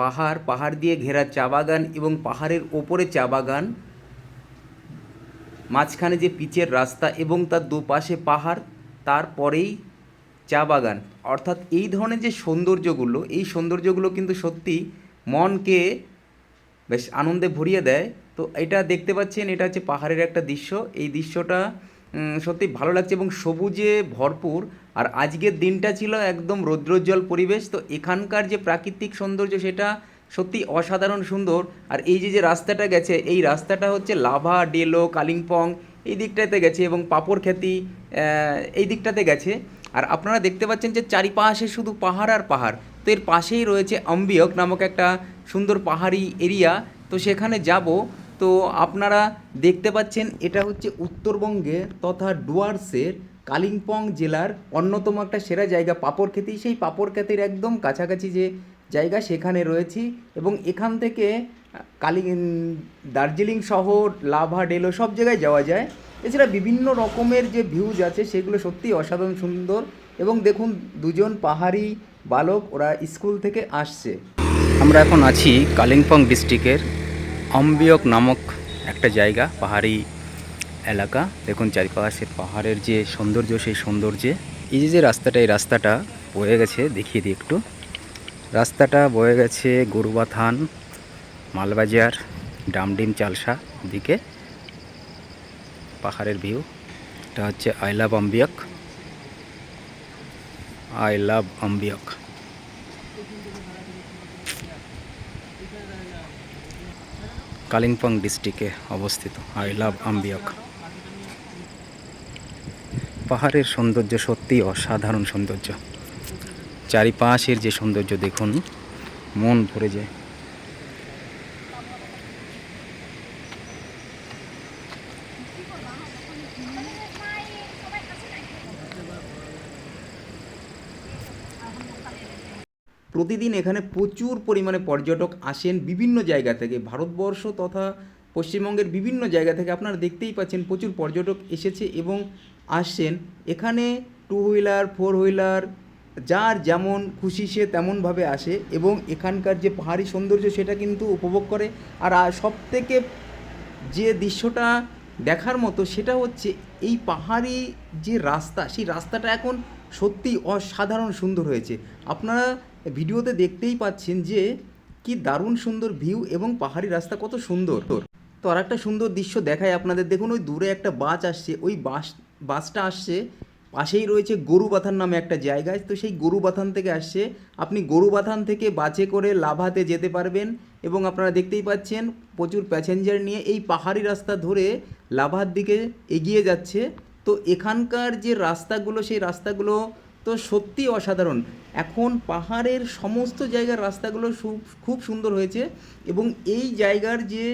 পাহাড় পাহাড় দিয়ে ঘেরা চা বাগান এবং পাহাড়ের ওপরে চা বাগান। মাঝখানে যে পিচের রাস্তা এবং তার দুপাশে পাহাড় তারপরেই চা বাগান। অর্থাৎ এই ধরনের যে সৌন্দর্যগুলো, এই সৌন্দর্যগুলো কিন্তু সত্যি মনকে বেশ আনন্দে ভরিয়ে দেয়। তো এটা দেখতে পাচ্ছেন, এটা হচ্ছে পাহাড়ের একটা দৃশ্য। এই দৃশ্যটা সত্যি ভালো লাগছে এবং সবুজে ভরপুর। আর আজকের দিনটা ছিল একদম রৌদ্রোজ্জ্বল পরিবেশ, তো এখানকার যে প্রাকৃতিক সৌন্দর্য সেটা সত্যি অসাধারণ সুন্দর। আর এই যে যে রাস্তাটা গেছে, এই রাস্তাটা হচ্ছে লাভা, ডেলো, কালিম্পং, এই দিকটাতে গেছে এবং পাপড় খ্যাতি এই দিকটাতে গেছে। আর আপনারা দেখতে পাচ্ছেন যে, চারিপাশে শুধু পাহাড় আর পাহাড়। তো এর পাশেই রয়েছে অম্বিয়ক নামক একটা সুন্দর পাহাড়ি এরিয়া। তো সেখানে যাব। তো আপনারা দেখতে পাচ্ছেন, এটা হচ্ছে উত্তরবঙ্গে তথা ডুয়ার্সের কালিম্পং জেলার অন্যতম একটা সেরা জায়গা পাপড়খ্যাতি সেই পাপড়খ্যাতির একদম কাছাকাছি যে জায়গা, সেখানে রয়েছি এবং এখান থেকে, কালি দার্জিলিং শহর, লাভা, ডেলো সব জায়গায় যাওয়া যায়। এছাড়া বিভিন্ন রকমের যে ভিউজ আছে, সেগুলো সত্যি অসাধারণ সুন্দর এবং দেখুন, দুজন পাহাড়ি বালক ওরা স্কুল থেকে আসছে। আমরা এখন আছি কালিম্পং ডিস্ট্রিক্টের অম্বিয়ক নামক একটা জায়গা, পাহাড়ি এলাকা। দেখুন চারিপাশে পাহাড়ের যে সৌন্দর্য, সেই সৌন্দর্যে এই যে যে রাস্তাটা, এই রাস্তাটা বয়ে গেছে, দেখিয়ে দিই একটু। রাস্তাটা বয়ে গেছে গরুবা থান মালবাজার, ডামডিম চালসা দিকে। পাহাড়ের ভিউ, এটা হচ্ছে I love Ambiok. I love Ambiok. Kalimpong ডিস্ট্রিক্টে অবস্থিত আই লাভ আম্বিয়ক। পাহাড়ের সৌন্দর্য সত্যিই অসাধারণ সৌন্দর্য। চারিপাশের যে সৌন্দর্য দেখুন, মন ভরে যায়। প্রতিদিন এখানে প্রচুর পরিমাণে পর্যটক আসেন বিভিন্ন জায়গা থেকে। ভারতবর্ষ তথা পশ্চিমবঙ্গের বিভিন্ন জায়গা থেকে আপনারা দেখতেই পাচ্ছেন প্রচুর পর্যটক এসেছে এবং আসছেন। এখানে টু হুইলার ফোর হুইলার যার যেমন খুশি সে তেমনভাবে আসে এবং এখানকার যে পাহাড়ি সৌন্দর্য সেটা কিন্তু উপভোগ করে। আর সব থেকে যে দৃশ্যটা দেখার মতো সেটা হচ্ছে এই পাহাড়ি যে রাস্তা, সেই রাস্তাটা এখন সত্যি অসাধারণ সুন্দর হয়েছে। আপনারা ভিডিওতে দেখতেই পাচ্ছেন যে কি দারুণ সুন্দর ভিউ এবং পাহাড়ি রাস্তা কত সুন্দর। তো আর একটা সুন্দর দৃশ্য দেখায় আপনাদের। দেখুন, ওই দূরে একটা বাস আসছে। ওই বাস, বাসটা আসছে, পাশেই রয়েছে গরুবাথান নামে একটা জায়গায়। তো সেই গরুবাথান থেকে আসছে। আপনি গরুবাথান থেকে বাসে করে লাভাতে যেতে পারবেন এবং আপনারা দেখতেই পাচ্ছেন, প্রচুর প্যাসেঞ্জার নিয়ে এই পাহাড়ি রাস্তা ধরে লাভার দিকে এগিয়ে যাচ্ছে। তো এখানকার যে রাস্তাগুলো, সেই রাস্তাগুলো তো সত্যি অসাধারণ। এখন পাহাড়ের সমস্ত জায়গার রাস্তাগুলো খুব সুন্দর হয়েছে এবং এই জায়গার যে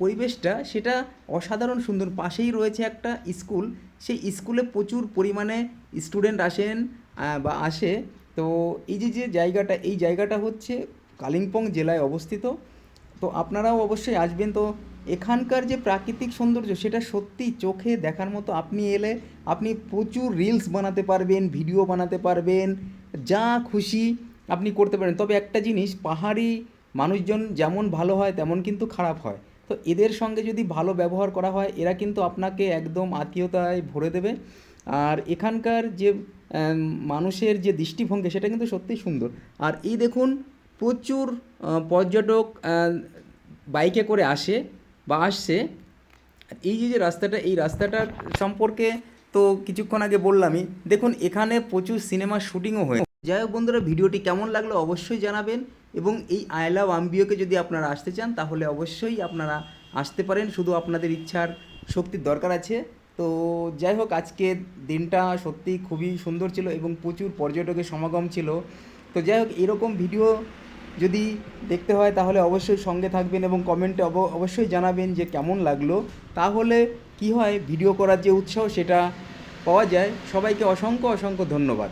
পরিবেশটা, সেটা অসাধারণ সুন্দর। পাশেই রয়েছে একটা স্কুল। সেই স্কুলে প্রচুর পরিমাণে স্টুডেন্ট আসেন বা আসে। তো এই যে যে জায়গাটা, এই জায়গাটা হচ্ছে কালিম্পং জেলায় অবস্থিত। তো আপনারাও অবশ্যই আসবেন। তো এখানকার যে প্রাকৃতিক সৌন্দর্য, সেটা সত্যি চোখে দেখার মতো আপনি এলে আপনি প্রচুর রিলস বানাতে পারবেন ভিডিও বানাতে পারবেন, যা খুশি আপনি করতে পারেন। তবে একটা জিনিস, পাহাড়ি মানুষজন যেমন ভালো হয়, তেমন কিন্তু খারাপ হয়। তো এদের সঙ্গে যদি ভালো ব্যবহার করা হয়, এরা কিন্তু আপনাকে একদম আত্মীয়তায় ভরে দেবে। আর এখানকার যে মানুষের যে দৃষ্টিভঙ্গি, সেটা কিন্তু সত্যিই সুন্দর। আর এই দেখুন, প্রচুর পর্যটক বাইকে করে আসে। বা আসছে, আর এই যে যে রাস্তাটা, এই রাস্তাটার সম্পর্কে তো কিছুক্ষণ আগে বললামই, দেখুন এখানে প্রচুর সিনেমার শুটিংও হয়ে যাই হোক বন্ধুরা, ভিডিওটি কেমন লাগল অবশ্যই জানাবেন এবং এই আই লাভ আম্বিওকে যদি আপনারা আসতে চান, তাহলে অবশ্যই আপনারা আসতে পারেন, শুধু আপনাদের ইচ্ছার শক্তির দরকার আছে। তো যাই হোক আজকে দিনটা সত্যি খুবই সুন্দর ছিল এবং প্রচুর পর্যটকের সমাগম ছিল। তো যাই হোক, এরকম ভিডিও যদি দেখতে হয় তাহলে অবশ্যই সঙ্গে থাকবেন এবং কমেন্টে অব- অবশ্যই জানাবেন যে কেমন লাগল। তাহলে কি হয়? ভিডিও করার যে উৎসাহ সেটা পাওয়া যায়। সবাইকে অসংখ্য অসংখ্য ধন্যবাদ।